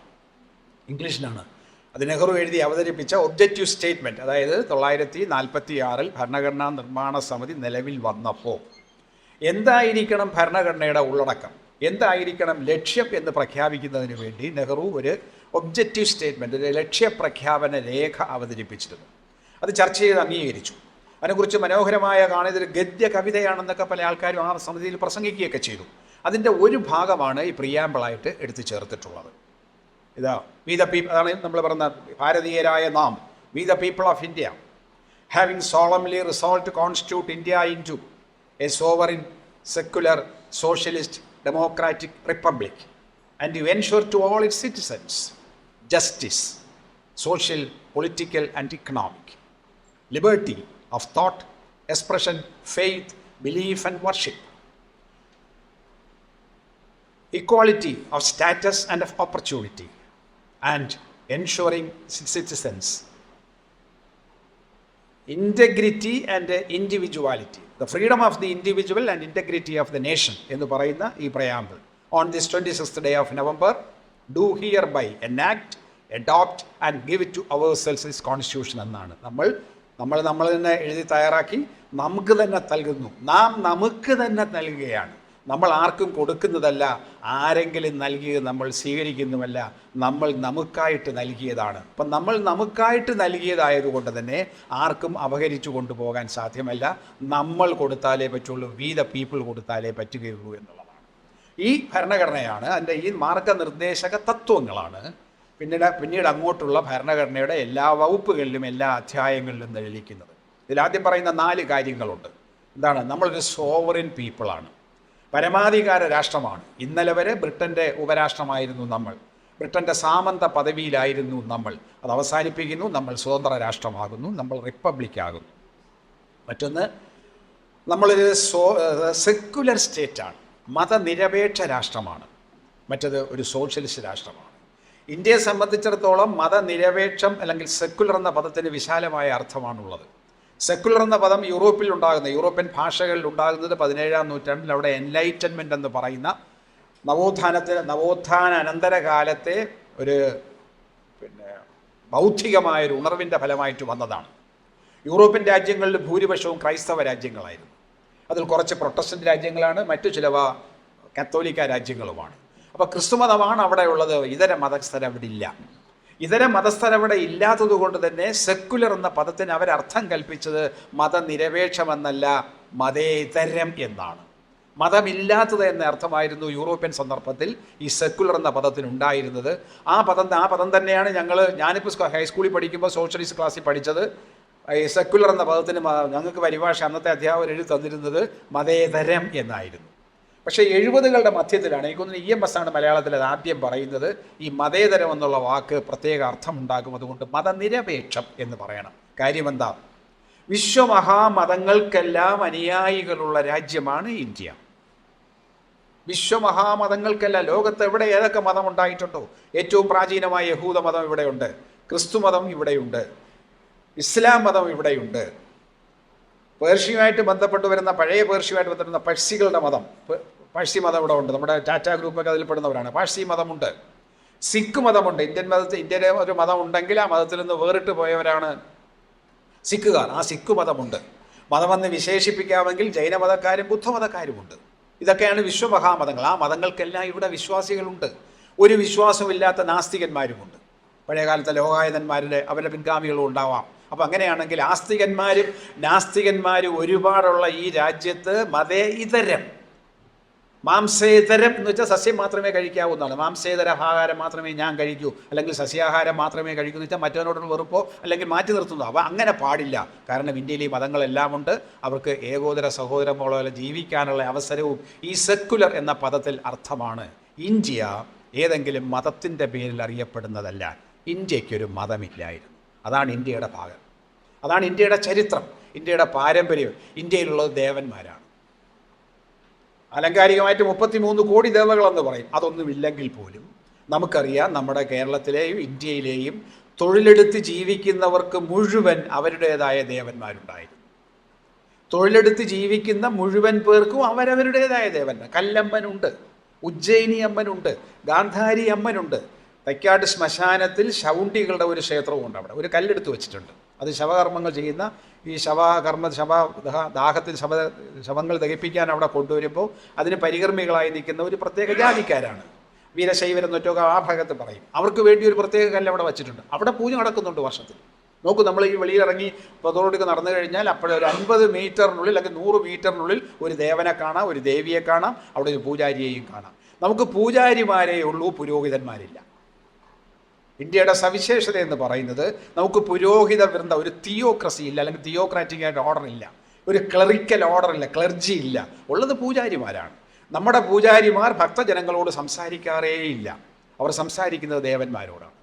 ഇംഗ്ലീഷിലാണ്. അത് നെഹ്റു എഴുതി അവതരിപ്പിച്ച ഒബ്ജക്റ്റീവ് സ്റ്റേറ്റ്മെന്റ് അതായത് തൊള്ളായിരത്തി നാൽപ്പത്തി ആറിൽ ഭരണഘടനാ നിർമ്മാണ സമിതി നിലവിൽ വന്നപ്പോൾ. എന്തായിരിക്കണം ഭരണഘടനയുടെ ഉള്ളടക്കം? എന്തായിരിക്കണം ലക്ഷ്യം എന്ന് പ്രഖ്യാപിക്കുന്നതിന് വേണ്ടി നെഹ്റു ഒരു ഒബ്ജക്റ്റീവ് സ്റ്റേറ്റ്മെന്റ് ഒരു ലക്ഷ്യപ്രഖ്യാപന രേഖ അവതരിപ്പിച്ചിരുന്നു. അത് ചർച്ച ചെയ്ത് അംഗീകരിച്ചു. അതിനെക്കുറിച്ച് മനോഹരമായ കാണുന്ന ഇതൊരു ഗദ്യ കവിതയാണെന്നൊക്കെ പല ആൾക്കാരും ആ സമിതിയിൽ പ്രസംഗിക്കുകയൊക്കെ ചെയ്തു. അതിന്റെ ഒരു ഭാഗമാണ് ഈ പ്രിയാമ്പിളായിട്ട് എടുത്തു ചേർത്തിട്ടുള്ളത്. ഇതാ വി ദ പീപ്പിൾ അതാണ് നമ്മൾ പറഞ്ഞ ഭാരതീയരായ നാം we the people of India having solemnly resolved to constitute India into a sovereign, secular, socialist, democratic republic and to ensure to all its citizens justice, social, political, and economic, liberty of thought, expression, faith, belief, and worship, equality of status and of opportunity, and ensuring citizens integrity and individuality the freedom of the individual and integrity of the nation എന്ന് പറയുന്ന ഈ preamble on this twenty six day of November do hereby enact adopt and give it to ourselves is constitution എന്നാണ്. നമ്മൾ നമ്മൾ നമ്മൾ തന്നെ എഴുതി തയ്യാറാക്കി നമുക്ക് തന്നെ നൽകുന്നു. നാം നമുക്ക് തന്നെ നൽകുകയാണ്. നമ്മൾ ആർക്കും കൊടുക്കുന്നതല്ല ആരെങ്കിലും നൽകിയത് നമ്മൾ സ്വീകരിക്കുന്നുമല്ല നമ്മൾ നമുക്കായിട്ട് നൽകിയതാണ്. അപ്പം നമ്മൾ നമുക്കായിട്ട് നൽകിയതായതുകൊണ്ട് തന്നെ ആർക്കും അപഹരിച്ചു കൊണ്ടുപോകാൻ സാധ്യമല്ല. നമ്മൾ കൊടുത്താലേ പറ്റുള്ളൂ വി ദ പീപ്പിൾ കൊടുത്താലേ പറ്റുകയുള്ളൂ എന്നുള്ളതാണ്. ഈ ഭരണഘടനയാണ് അതിന്റെ ഈ മാർഗനിർദ്ദേശക തത്വങ്ങളാണ്. പിന്നീട് പിന്നീട് അങ്ങോട്ടുള്ള ഭരണഘടനയുടെ എല്ലാ വകുപ്പുകളിലും എല്ലാ അധ്യായങ്ങളിലും തെളിയിക്കുന്നത് ഇതിലാദ്യം പറയുന്ന നാല് കാര്യങ്ങളുണ്ട്. എന്താണ് നമ്മളൊരു സോവറിൻ പീപ്പിളാണ് പരമാധികാര രാഷ്ട്രമാണ്. ഇന്നലെ വരെ ബ്രിട്ടന്റെ ഉപരാഷ്ട്രമായിരുന്നു നമ്മൾ. ബ്രിട്ടന്റെ സാമന്ത പദവിയിലായിരുന്നു നമ്മൾ. അത് അവസാനിപ്പിക്കുന്നു നമ്മൾ സ്വതന്ത്ര രാഷ്ട്രമാകുന്നു നമ്മൾ റിപ്പബ്ലിക് ആകുന്നു. മറ്റൊന്ന് നമ്മളൊരു സോ സെക്കുലർ സ്റ്റേറ്റാണ്. മതനിരപേക്ഷ രാഷ്ട്രമാണ്. മറ്റത് ഒരു സോഷ്യലിസ്റ്റ് രാഷ്ട്രമാണ്. ഇന്ത്യയെ സംബന്ധിച്ചിടത്തോളം മതനിരപേക്ഷം അല്ലെങ്കിൽ സെക്കുലർ എന്ന പദത്തിന് വിശാലമായ അർത്ഥമാണുള്ളത്. സെക്കുലർ എന്ന പദം യൂറോപ്പിൽ ഉണ്ടാകുന്ന യൂറോപ്യൻ ഭാഷകളിൽ ഉണ്ടാകുന്നത് പതിനേഴാം നൂറ്റാണ്ടിൽ അവിടെ എൻലൈറ്റൻമെന്റ് എന്ന് പറയുന്ന നവോത്ഥാനത്തിന് നവോത്ഥാന അനന്തര കാലത്തെ ഒരു പിന്നെ ബൗദ്ധികമായ ഒരു ഉണർവിന്റെ ഫലമായിട്ട് വന്നതാണ്. യൂറോപ്യൻ രാജ്യങ്ങളിൽ ഭൂരിപക്ഷവും ക്രൈസ്തവ രാജ്യങ്ങളായിരുന്നു. അതിൽ കുറച്ച് പ്രൊട്ടസ്റ്റന്റ് രാജ്യങ്ങളാണ് മറ്റു ചിലവ കത്തോലിക്ക രാജ്യങ്ങളുമാണ്. അപ്പോൾ ക്രിസ്തുമതമാണ് അവിടെ ഉള്ളത് ഇതര മതസ്ഥരവിടില്ല. ഇതര മതസ്ഥരവിടെ ഇല്ലാത്തത് കൊണ്ട് തന്നെ സെക്കുലർ എന്ന പദത്തിന് അവരർത്ഥം കൽപ്പിച്ചത് മതനിരപേക്ഷമെന്നല്ല മതേതരം എന്നാണ്. മതമില്ലാത്തത് എന്ന അർത്ഥമായിരുന്നു യൂറോപ്യൻ സന്ദർഭത്തിൽ ഈ സെക്കുലർ എന്ന പദത്തിനുണ്ടായിരുന്നത്. ആ പദം ആ പദം തന്നെയാണ് ഞങ്ങൾ ഞാനിപ്പോൾ സ്ക- ഹൈസ്കൂളിൽ പഠിക്കുമ്പോൾ സോഷ്യലിസ്റ്റ് ക്ലാസ്സിൽ പഠിച്ചത്. ഈ സെക്കുലർ എന്ന പദത്തിന് ഞങ്ങൾക്ക് പരിഭാഷ അന്നത്തെ അധ്യാപകർ എഴുതി തന്നിരുന്നത് മതേതരം എന്നായിരുന്നു. പക്ഷേ എഴുപതുകളുടെ മധ്യത്തിലാണ്. എനിക്കൊന്ന് ഇ എം എസ് ആണ് മലയാളത്തിൽ അത് ആദ്യം പറയുന്നത്. ഈ മതേതരം എന്നുള്ള വാക്ക് പ്രത്യേക അർത്ഥമുണ്ടാകും അതുകൊണ്ട് മതനിരപേക്ഷം എന്ന് പറയണം. കാര്യമെന്താ? വിശ്വമഹാമതങ്ങൾക്കെല്ലാം അനുയായികളുള്ള രാജ്യമാണ് ഇന്ത്യ. വിശ്വമഹാമതങ്ങൾക്കല്ല ലോകത്ത് എവിടെ ഏതൊക്കെ മതം ഉണ്ടായിട്ടുണ്ടോ? ഏറ്റവും പ്രാചീനമായ യഹൂദ മതം ഇവിടെയുണ്ട്. ക്രിസ്തു മതം ഇവിടെയുണ്ട്. ഇസ്ലാം മതം ഇവിടെയുണ്ട്. പേർഷ്യയുമായിട്ട് ബന്ധപ്പെട്ട് വരുന്ന പഴയ പേർഷ്യയുമായിട്ട് ബന്ധപ്പെടുന്ന പഴ്സികളുടെ മതം. പഴ്സി മതം ഇവിടെ ഉണ്ട് നമ്മുടെ ടാറ്റ ഗ്രൂപ്പൊക്കെ അതിൽ പെടുന്നവരാണ്. പാഴ്സി മതമുണ്ട്. സിഖ് മതമുണ്ട്. ഇന്ത്യൻ മതത്തിൽ ഇന്ത്യയിലെ ഒരു മതം ഉണ്ടെങ്കിൽ ആ മതത്തിൽ നിന്ന് വേറിട്ട് പോയവരാണ് സിഖുകാർ. ആ സിഖ് മതമുണ്ട്. മതമെന്ന് വിശേഷിപ്പിക്കാമെങ്കിൽ ജൈനമതക്കാരും ബുദ്ധമതക്കാരുമുണ്ട് ഇതൊക്കെയാണ് വിശ്വമഹാമതങ്ങൾ. ആ മതങ്ങൾക്കെല്ലാം ഇവിടെ വിശ്വാസികളുണ്ട്. ഒരു വിശ്വാസമില്ലാത്ത നാസ്തികന്മാരുമുണ്ട്. പഴയകാലത്തെ ലോകായുധന്മാരുടെ അവരുടെ പിൻഗാമികളും ഉണ്ടാവാം. അപ്പം അങ്ങനെയാണെങ്കിൽ ആസ്തികന്മാരും നാസ്തികന്മാരും ഒരുപാടുള്ള ഈ രാജ്യത്ത് മതേ ഇതരം. മാംസേതരം എന്ന് വെച്ചാൽ സസ്യം മാത്രമേ കഴിക്കാവുന്നതാണ് മാംസേതര ആഹാരം മാത്രമേ ഞാൻ കഴിക്കൂ. അല്ലെങ്കിൽ സസ്യാഹാരം മാത്രമേ കഴിക്കൂ എന്ന് വെച്ചാൽ മറ്റവനോടുള്ള വെറുപ്പോ അല്ലെങ്കിൽ മാറ്റി നിർത്തുന്നു അവ അങ്ങനെ പാടില്ല. കാരണം ഇന്ത്യയിൽ ഈ മതങ്ങളെല്ലാം ഉണ്ട് അവർക്ക് ഏകോദര സഹോദരം പോലെ ജീവിക്കാനുള്ള അവസരവും ഈ സെക്കുലർ എന്ന പദത്തിൽ അർത്ഥമാണ്. ഇന്ത്യ ഏതെങ്കിലും മതത്തിന്റെ പേരിൽ അറിയപ്പെടുന്നതല്ല. ഇന്ത്യക്കൊരു മതമില്ലായിരുന്നു. അതാണ് ഇന്ത്യയുടെ ഭാഗം. അതാണ് ഇന്ത്യയുടെ ചരിത്രം. ഇന്ത്യയുടെ പാരമ്പര്യം. ഇന്ത്യയിലുള്ളത് ദേവന്മാരാണ്. അലങ്കാരികമായിട്ട് മുപ്പത്തിമൂന്ന് കോടി ദേവകളെന്ന് പറയും. അതൊന്നുമില്ലെങ്കിൽ പോലും നമുക്കറിയാം നമ്മുടെ കേരളത്തിലെയും ഇന്ത്യയിലെയും തൊഴിലെടുത്ത് ജീവിക്കുന്നവർക്ക് മുഴുവൻ അവരുടേതായ ദേവന്മാരുണ്ടായിരുന്നു. തൊഴിലെടുത്ത് ജീവിക്കുന്ന മുഴുവൻ പേർക്കും അവരവരുടേതായ ദേവന്മാർ. കല്ലമ്മനുണ്ട് ഉജ്ജയിനി അമ്മനുണ്ട് ഗാന്ധാരി അമ്മനുണ്ട്. തൈക്കാട് ശ്മശാനത്തിൽ ശൗണ്ടികളുടെ ഒരു ക്ഷേത്രവും ഉണ്ട് അവിടെ. ഒരു കല്ലെടുത്ത് വെച്ചിട്ടുണ്ട്. അത് ശവകർമ്മങ്ങൾ ചെയ്യുന്ന ഈ ശവകർമ്മ ശവ ദഹ- ദാഹത്തിൽ ശവ ശവങ്ങൾ ദഹിപ്പിക്കാൻ അവിടെ കൊണ്ടുവരുമ്പോൾ അതിന് പരികർമ്മികളായി നിൽക്കുന്ന ഒരു പ്രത്യേക ജാതിക്കാരാണ്. വീരശൈവരെന്നൊറ്റൊക്കെ ആ ഭാഗത്ത് പറയും. അവർക്ക് വേണ്ടി ഒരു പ്രത്യേക കല്ല് അവിടെ വെച്ചിട്ടുണ്ട്. അവിടെ പൂജ നടക്കുന്നുണ്ട് വർഷത്തിൽ. നോക്കൂ നമ്മൾ ഈ വെളിയിലിറങ്ങി പൊതുവോട്ടൊക്കെ നടന്നു കഴിഞ്ഞാൽ അപ്പോഴൊരു അൻപത് മീറ്ററിനുള്ളിൽ അല്ലെങ്കിൽ നൂറ് മീറ്ററിനുള്ളിൽ ഒരു ദേവനെ കാണാം ഒരു ദേവിയെ കാണാം അവിടെ ഒരു പൂജാരിയെയും കാണാം. നമുക്ക് പൂജാരിമാരേ ഉള്ളൂ പുരോഹിതന്മാരില്ല. ഇന്ത്യയുടെ സവിശേഷത എന്ന് പറയുന്നത് നമുക്ക് പുരോഹിത വൃന്ദ ഒരു തിയോക്രസി ഇല്ല അല്ലെങ്കിൽ തിയോക്രാറ്റിക് ആയിട്ട് ഓർഡർ ഇല്ല. ഒരു ക്ലറിക്കൽ ഓർഡർ ഇല്ല ക്ലർജി ഇല്ല. ഉള്ളത് പൂജാരിമാരാണ്. നമ്മുടെ പൂജാരിമാർ ഭക്തജനങ്ങളോട് സംസാരിക്കാറേയില്ല. അവർ സംസാരിക്കുന്നത് ദേവന്മാരോടാണ്.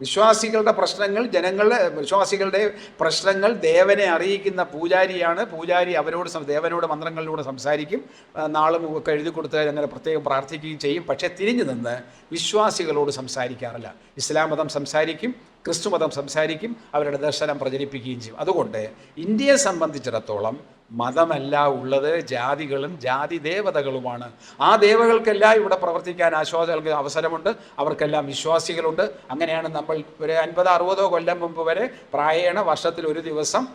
വിശ്വാസികളുടെ പ്രശ്നങ്ങൾ ജനങ്ങളുടെ വിശ്വാസികളുടെ പ്രശ്നങ്ങൾ ദേവനെ അറിയിക്കുന്ന പൂജാരിയാണ്. പൂജാരി അവരോട് ദേവനോട് മന്ത്രങ്ങളിലൂടെ സംസാരിക്കും. നാളും ഒക്കെ എഴുതി കൊടുത്ത് അങ്ങനെ പ്രത്യേകം പ്രാർത്ഥിക്കുകയും ചെയ്യും. പക്ഷേ തിരിഞ്ഞു നിന്ന് വിശ്വാസികളോട് സംസാരിക്കാറില്ല. ഇസ്ലാം മതം സംസാരിക്കും ക്രിസ്തു മതം സംസാരിക്കും അവരുടെ ദർശനം പ്രചരിപ്പിക്കുകയും ചെയ്യും. അതുകൊണ്ട് ഇന്ത്യയെ സംബന്ധിച്ചിടത്തോളം മതമല്ല ഉള്ളത് ജാതികളും ജാതി ദേവതകളുമാണ്. ആ ദേവകൾക്കെല്ലാം ഇവിടെ പ്രവർത്തിക്കാൻ ആശ്വാസങ്ങൾക്ക് അവസരമുണ്ട്. അവർക്കെല്ലാം വിശ്വാസികളുണ്ട്. അങ്ങനെയാണ് നമ്മൾ ഒരു അൻപത് അറുപതോ കൊല്ലം മുമ്പ് വരെ പ്രായേണ വർഷത്തിൽ ഒരു ദിവസം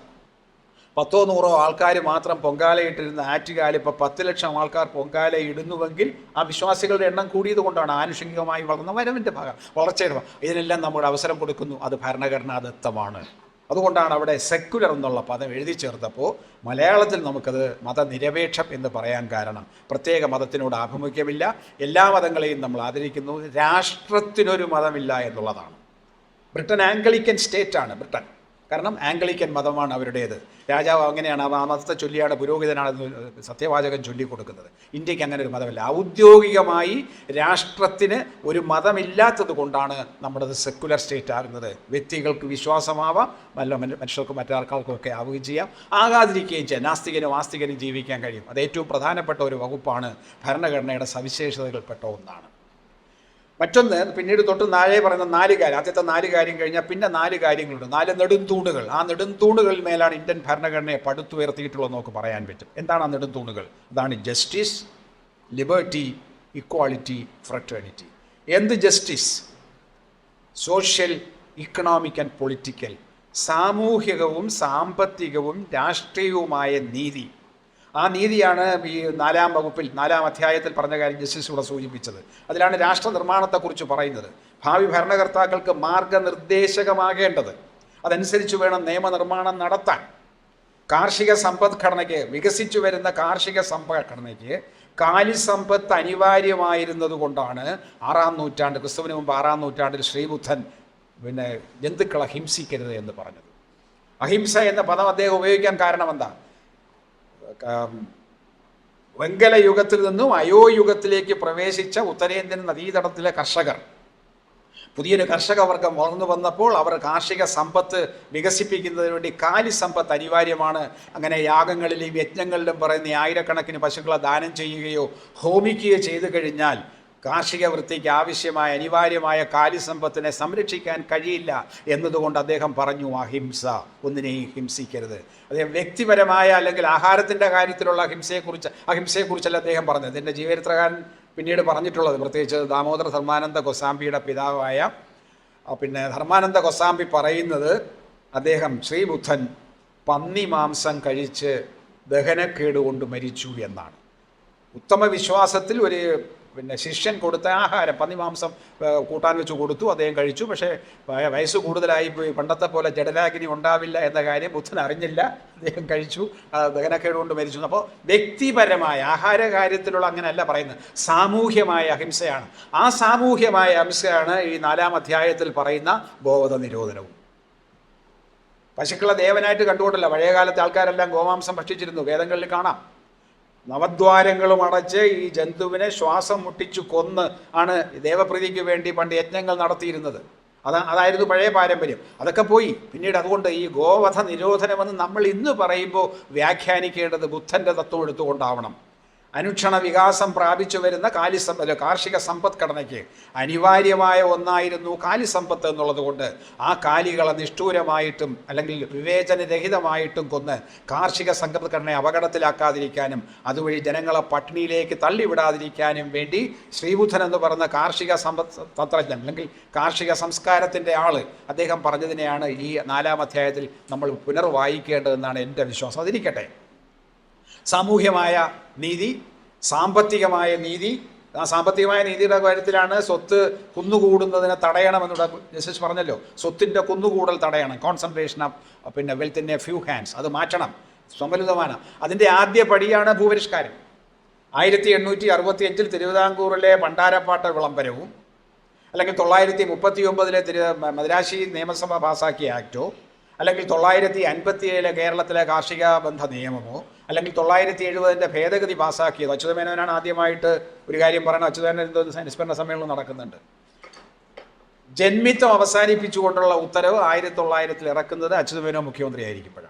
പത്തോ നൂറോ ആൾക്കാർ മാത്രം പൊങ്കാലയിട്ടിരുന്ന ആറ്റുകാൽ ഇപ്പോൾ പത്ത് ലക്ഷം ആൾക്കാർ പൊങ്കാല ഇടുന്നുവെങ്കിൽ ആ വിശ്വാസികളുടെ എണ്ണം കൂടിയത് കൊണ്ടാണ് ആനുഷംഗികമായി വളർന്ന വരവിന്റെ ഭാഗം വളർച്ചയുടെ ഇതിനെല്ലാം നമ്മൾ അവസരം കൊടുക്കുന്നു. അത് ഭരണഘടനാദത്തമാണ്. അതുകൊണ്ടാണ് അവിടെ സെക്കുലർ എന്നുള്ള പദം എഴുതി ചേർത്തപ്പോൾ മലയാളത്തിൽ നമുക്കത് മതനിരപേക്ഷം എന്ന് പറയാൻ കാരണം. പ്രത്യേക മതത്തിനോട് ആഭിമുഖ്യമില്ല. എല്ലാ മതങ്ങളെയും നമ്മൾ ആദരിക്കുന്നു. രാഷ്ട്രത്തിനൊരു മതമില്ല എന്നുള്ളതാണ്. ബ്രിട്ടൻ ആംഗ്ലിക്കൻ സ്റ്റേറ്റാണ് ബ്രിട്ടൻ. കാരണം ആംഗ്ലിക്കൻ മതമാണ് അവരുടേത്. രാജാവ് അങ്ങനെയാണ് ആ മതത്തെ ചൊല്ലിയാണ് പുരോഹിതനാണെന്ന് സത്യവാചകം ചൊല്ലിക്കൊടുക്കുന്നത്. ഇന്ത്യയ്ക്ക് അങ്ങനെ ഒരു മതമില്ല. ഔദ്യോഗികമായി രാഷ്ട്രത്തിന് ഒരു മതമില്ലാത്തത് കൊണ്ടാണ് നമ്മുടേത് സെക്കുലർ സ്റ്റേറ്റ് ആകുന്നത്. വ്യക്തികൾക്ക് വിശ്വാസമാവാം മന- മനുഷ്യർക്കും മറ്റാർക്കാർക്കും ഒക്കെ ആവുകയും ചെയ്യാം. ആകാതിരിക്കുകയും ചെയ്യാം. നാസ്തികനും ആസ്തികനും ജീവിക്കാൻ കഴിയും. അത് ഏറ്റവും പ്രധാനപ്പെട്ട ഒരു വകുപ്പാണ് ഭരണഘടനയുടെ സവിശേഷതകൾപ്പെട്ട ഒന്നാണ്. മറ്റൊന്ന് പിന്നീട് തൊട്ട് നാഴെ പറയുന്ന നാല് കാര്യം ആദ്യത്തെ നാല് കാര്യം കഴിഞ്ഞാൽ പിന്നെ നാല് കാര്യങ്ങളുണ്ട്. നാല് നെടുംതൂണുകൾ. ആ നെടുംതൂണുകളിൽ മേലാണ് ഇന്ത്യൻ ഭരണഘടനയെ പടുത്തുയർത്തിയിട്ടുള്ളത് നമുക്ക് പറയാൻ പറ്റും. എന്താണ് ആ നെടുംതൂണുകൾ? അതാണ് ജസ്റ്റിസ് ലിബർട്ടി ഇക്വാളിറ്റി ഫ്രട്ടേണിറ്റി എന്ത് justice social economic and political സാമൂഹികവും സാമ്പത്തികവും രാഷ്ട്രീയവുമായ നീതി. ആ നീതിയാണ് ഈ നാലാം വകുപ്പിൽ നാലാം അധ്യായത്തിൽ പറഞ്ഞ കാര്യം ജസ്റ്റിസ് ഇവിടെ സൂചിപ്പിച്ചത്. അതിലാണ് രാഷ്ട്ര നിർമ്മാണത്തെക്കുറിച്ച് പറയുന്നത്. ഭാവി ഭരണകർത്താക്കൾക്ക് മാർഗനിർദ്ദേശകമാകേണ്ടത്. അതനുസരിച്ച് വേണം നിയമനിർമ്മാണം നടത്താൻ. കാർഷിക സമ്പദ്ഘടനയ്ക്ക് വികസിച്ചു വരുന്ന കാർഷിക സമ്പദ്ഘടനയ്ക്ക് കാലിസമ്പത്ത് അനിവാര്യമായിരുന്നത് കൊണ്ടാണ് ആറാം നൂറ്റാണ്ട് ക്രിസ്തുവിന് മുമ്പ് ആറാം നൂറ്റാണ്ടിൽ ശ്രീബുദ്ധൻ പിന്നെ ജന്തുക്കളെ ഹിംസിക്കരുത് എന്ന് പറഞ്ഞത്. അഹിംസ എന്ന പദം അദ്ദേഹം ഉപയോഗിക്കാൻ കാരണം എന്താ? വെങ്കല യുഗത്തിൽ നിന്നും അയോ യുഗത്തിലേക്ക് പ്രവേശിച്ച ഉത്തരേന്ത്യൻ നദീതടത്തിലെ കർഷകർ. പുതിയൊരു കർഷകവർഗം വളർന്നു വന്നപ്പോൾ അവർ കാർഷിക സമ്പത്ത് വികസിപ്പിക്കുന്നതിന് വേണ്ടി കാലി സമ്പത്ത് അനിവാര്യമാണ്. അങ്ങനെ യാഗങ്ങളിലും യജ്ഞങ്ങളിലും പറയുന്ന ആയിരക്കണക്കിന് പശുക്കളെ ദാനം ചെയ്യുകയോ ഹോമിക്കുകയോ ചെയ്തു കഴിഞ്ഞാൽ കാർഷിക വൃത്തിക്ക് ആവശ്യമായ അനിവാര്യമായ കാലിസമ്പത്തിനെ സംരക്ഷിക്കാൻ കഴിയില്ല എന്നതുകൊണ്ട് അദ്ദേഹം പറഞ്ഞു അഹിംസ ഒന്നിനെയും ഹിംസിക്കരുത്. അദ്ദേഹം വ്യക്തിപരമായ അല്ലെങ്കിൽ ആഹാരത്തിന്റെ കാര്യത്തിലുള്ള അഹിംസയെക്കുറിച്ച് അഹിംസയെക്കുറിച്ചല്ല അദ്ദേഹം പറഞ്ഞത്. എന്റെ ജീവചരിത്രകാരൻ പിന്നീട് പറഞ്ഞിട്ടുള്ളത് പ്രത്യേകിച്ച് ദാമോദര ധർമാനന്ദ ഗോസാംബിയുടെ പിതാവായ പിന്നെ ധർമാനന്ദ ഗോസാംബി പറയുന്നത് അദ്ദേഹം ശ്രീബുദ്ധൻ പന്നി മാംസം കഴിച്ച് ദഹനക്കേട് കൊണ്ട് മരിച്ചു എന്നാണ്. ഉത്തമ വിശ്വാസത്തിൽ ഒരു പിന്നെ ശിഷ്യൻ കൊടുത്ത ആഹാരം പന്നി മാംസം കൂട്ടാൻ വെച്ച് കൊടുത്തു അദ്ദേഹം കഴിച്ചു. പക്ഷേ വയ- വയസ്സ് കൂടുതലായി പോയി. പണ്ടത്തെ പോലെ ജഡലാഗിനി ഉണ്ടാവില്ല എന്ന കാര്യം ബുദ്ധൻ അറിഞ്ഞില്ല. അദ്ദേഹം കഴിച്ചു. ദഹനക്കേട് കൊണ്ട് മരിച്ചു. അപ്പോൾ വ്യക്തിപരമായ ആഹാര കാര്യത്തിലുള്ള അങ്ങനെയല്ല പറയുന്നത്. സാമൂഹ്യമായ അഹിംസയാണ്. ആ സാമൂഹ്യമായ അഹിംസയാണ് ഈ നാലാം അധ്യായത്തിൽ പറയുന്ന ബോധ നിരോധനവും. പശുക്കളെ ദേവനായിട്ട് കണ്ടുകൊണ്ടല്ല. പഴയ കാലത്തെ ആൾക്കാരെല്ലാം ഗോമാംസം ഭക്ഷിച്ചിരുന്നു. വേദങ്ങളിൽ കാണാം. നവദ്വാരങ്ങളും അടച്ച് ഈ ജന്തുവിനെ ശ്വാസം മുട്ടിച്ചു കൊന്ന് ആണ് ദേവപ്രീതിക്ക് വേണ്ടി പണ്ട് യജ്ഞങ്ങൾ നടത്തിയിരുന്നത്. അത് അതായിരുന്നു പഴയ പാരമ്പര്യം. അതൊക്കെ പോയി. പിന്നീട് അതുകൊണ്ട് ഈ ഗോവധ നിരോധനമെന്ന് നമ്മൾ ഇന്ന് പറയുമ്പോൾ വ്യാഖ്യാനിക്കേണ്ടത് ബുദ്ധന്റെ തത്വം എടുത്തുകൊണ്ടാവണം. അനുക്ഷണ വികാസം പ്രാപിച്ചു വരുന്ന കാലിസം അല്ല കാർഷിക സമ്പദ്ഘടനയ്ക്ക് അനിവാര്യമായ ഒന്നായിരുന്നു കാലിസമ്പത്ത് എന്നുള്ളത് കൊണ്ട് ആ കാലികളെ നിഷ്ഠൂരമായിട്ടും അല്ലെങ്കിൽ വിവേചനരഹിതമായിട്ടും കൊന്ന് കാർഷിക സമ്പദ്ഘടനയെ അപകടത്തിലാക്കാതിരിക്കാനും അതുവഴി ജനങ്ങളെ പട്ടിണിയിലേക്ക് തള്ളിവിടാതിരിക്കാനും വേണ്ടി ശ്രീബുദ്ധൻ എന്ന് പറയുന്ന കാർഷിക സമ്പദ് തന്ത്രജ്ഞൻ അല്ലെങ്കിൽ കാർഷിക സംസ്കാരത്തിന്റെ ആൾ അദ്ദേഹം പറഞ്ഞതിനെയാണ് ഈ നാലാം അധ്യായത്തിൽ നമ്മൾ പുനർവായിക്കേണ്ടതെന്നാണ് എന്റെ വിശ്വാസം. അതിരിക്കട്ടെ. സാമൂഹ്യമായ നീതി സാമ്പത്തികമായ നീതി. ആ സാമ്പത്തികമായ നീതിയുടെ കാര്യത്തിലാണ് സ്വത്ത് കുന്നുകൂടുന്നതിനെ തടയണമെന്നുള്ള ജസ്റ്റിസ് പറഞ്ഞല്ലോ. സ്വത്തിന്റെ കുന്നുകൂടൽ തടയണം. കോൺസെൻട്രേഷൻ ഓഫ് പിന്നെ wealth in a few hands അത് മാറ്റണം. സ്വമലിതമാണ്. അതിന്റെ ആദ്യ പടിയാണ് ഭൂപരിഷ്കാരം. ആയിരത്തി എണ്ണൂറ്റി അറുപത്തി അഞ്ചിൽ തിരുവിതാംകൂറിലെ ഭണ്ഡാരപ്പാട്ട വിളംബരവും അല്ലെങ്കിൽ തൊള്ളായിരത്തി മുപ്പത്തി ഒമ്പതിലെ തിരു മദ്രാശി നിയമസഭ പാസാക്കിയ ആക്റ്റോ അല്ലെങ്കിൽ തൊള്ളായിരത്തി അൻപത്തി ഏഴിലെ കേരളത്തിലെ കാർഷിക ബന്ധ നിയമമോ അല്ലെങ്കിൽ തൊള്ളായിരത്തി എഴുപതിന്റെ ഭേദഗതി പാസ്സാക്കിയത് അച്യുതമേനോനാണ് ആദ്യമായിട്ട് ഒരു കാര്യം പറയുന്നത്. അച്യുതമേനോൻ അനുസ്മരണ സമ്മേളനം നടക്കുന്നുണ്ട്. ജന്മിത്വം അവസാനിപ്പിച്ചുകൊണ്ടുള്ള ഉത്തരവ് ആയിരത്തി തൊള്ളായിരത്തിൽ ഇറക്കുന്നത് അച്യുതമേനോ മുഖ്യമന്ത്രിയായിരിക്കുമ്പോഴാണ്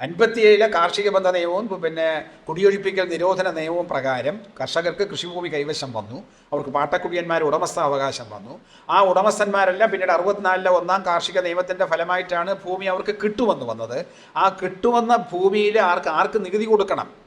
അൻപത്തിയേഴിലെ കാർഷിക ബന്ധ നിയമവും പിന്നെ കുടിയൊഴിപ്പിക്കൽ നിരോധന നിയമവും പ്രകാരം കർഷകർക്ക് കൃഷിഭൂമി കൈവശം വന്നു. അവർക്ക് പാട്ടക്കുടിയന്മാർ ഉടമസ്ഥാവകാശം വന്നു. ആ ഉടമസ്ഥന്മാരെല്ലാം പിന്നീട് അറുപത്തിനാലിലെ ഒന്നാം കാർഷിക നിയമത്തിന്റെ ഫലമായിട്ടാണ് ഭൂമി അവർക്ക് കിട്ടുമെന്ന് വന്നത്. ആ കിട്ടുമെന്ന ഭൂമിയിൽ ആർക്ക് ആർക്ക് നികുതി കൊടുക്കണം?